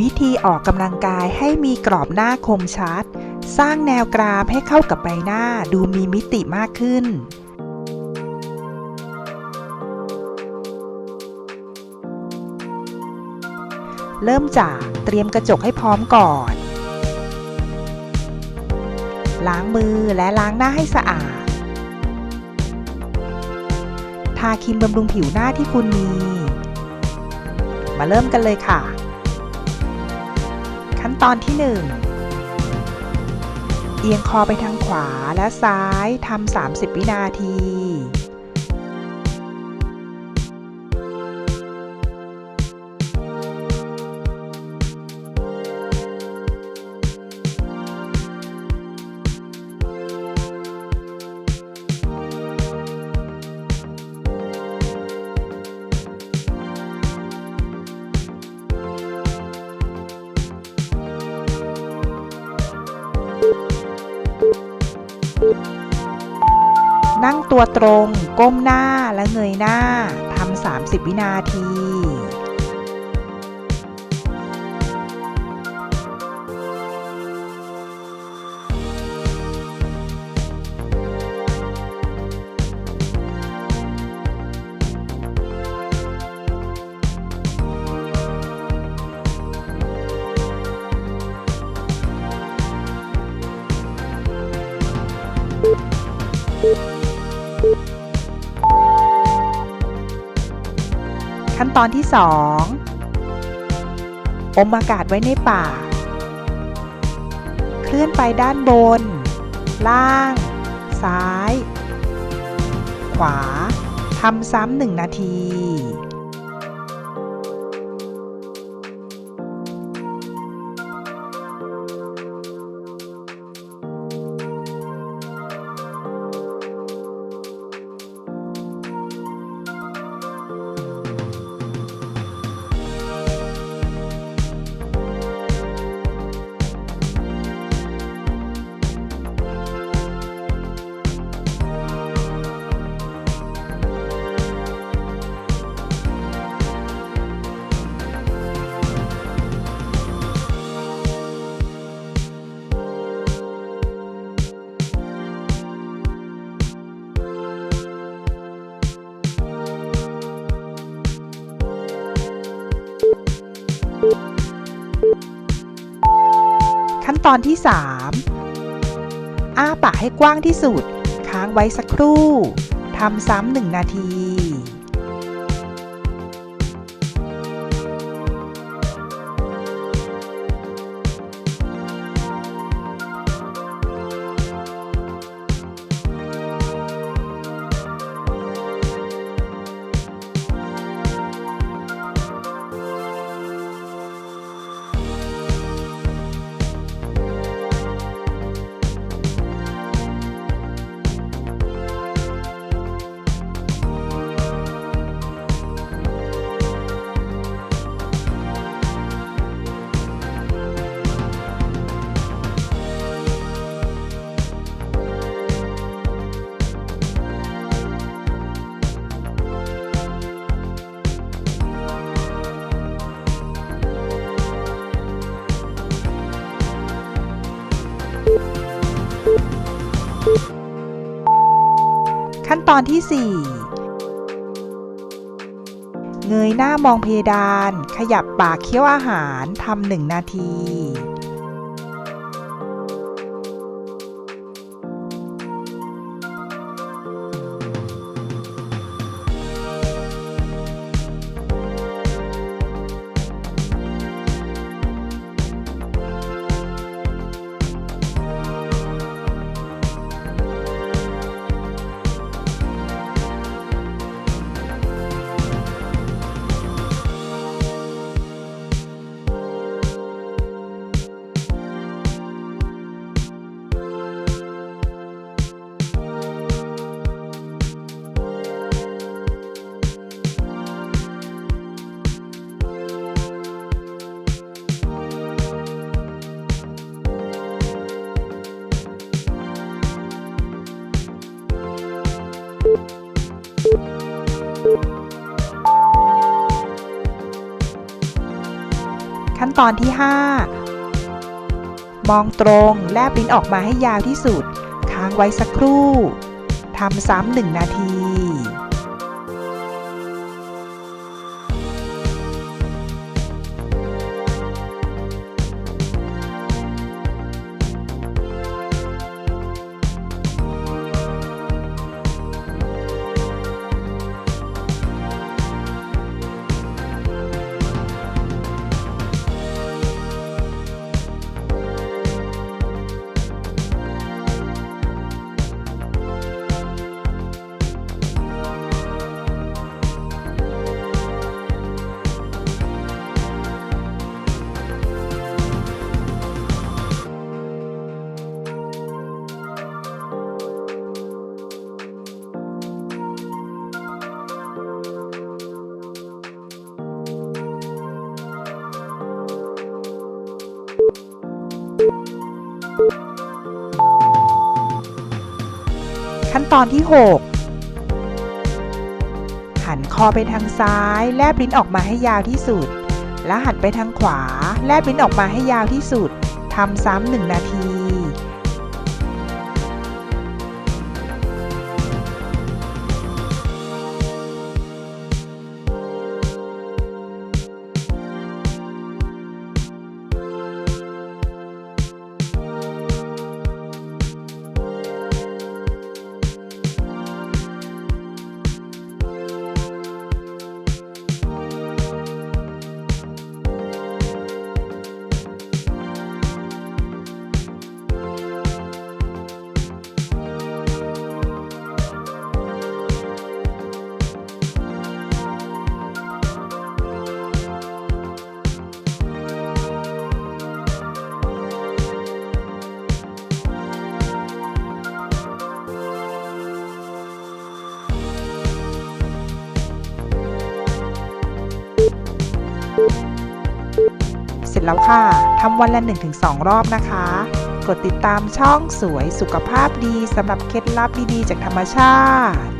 วิธีออกกำลังกายให้มีกรอบหน้าคมชัด สร้างแนวกราฟให้เข้ากับใบหน้าดูมีมิติมากขึ้น เริ่มจากเตรียมกระจกให้พร้อมก่อน ล้างมือและล้างหน้าให้สะอาด ทาครีมบำรุงผิวหน้าที่คุณมี มาเริ่มกันเลยค่ะ ขั้นตอนที่ 1 เอียงคอไปทางขวาและซ้ายทำ30 วินาที นั่งตัวตรง ก้มหน้าและเงยหน้าทำ30 วินาที ขั้นตอนที่ 2 อมอากาศไว้ในปาก เคลื่อนไปด้านบน ล่าง ซ้าย ขวาทำซ้ำหนึ่งนาที ตอนที่ 3 อ้าปากให้กว้างที่สุด ค้างไว้สักครู่ ทำซ้ำหนึ่งนาที ขั้นตอนที่ 4 เงยหน้ามองเพดาน ขยับปากเคี้ยวอาหารทำหนึ่งนาที ตอนที่ 5 มองตรงแลบลิ้นออกมาให้ยาวที่สุด ค้างไว้สักครู่ ทำซ้ำหนึ่งนาที ตอนที่ 6 หันคอไปทางซ้าย แลบลิ้นออกมาให้ยาวที่สุด และหันไปทางขวา แลบลิ้นออกมาให้ยาวที่สุดทำซ้ำหนึ่งนาที เสร็จแล้วค่ะทำวันละ 1-2 รอบนะคะ กดติดตามช่องสวยสุขภาพดีสำหรับเคล็ดลับดีๆ จากธรรมชาติ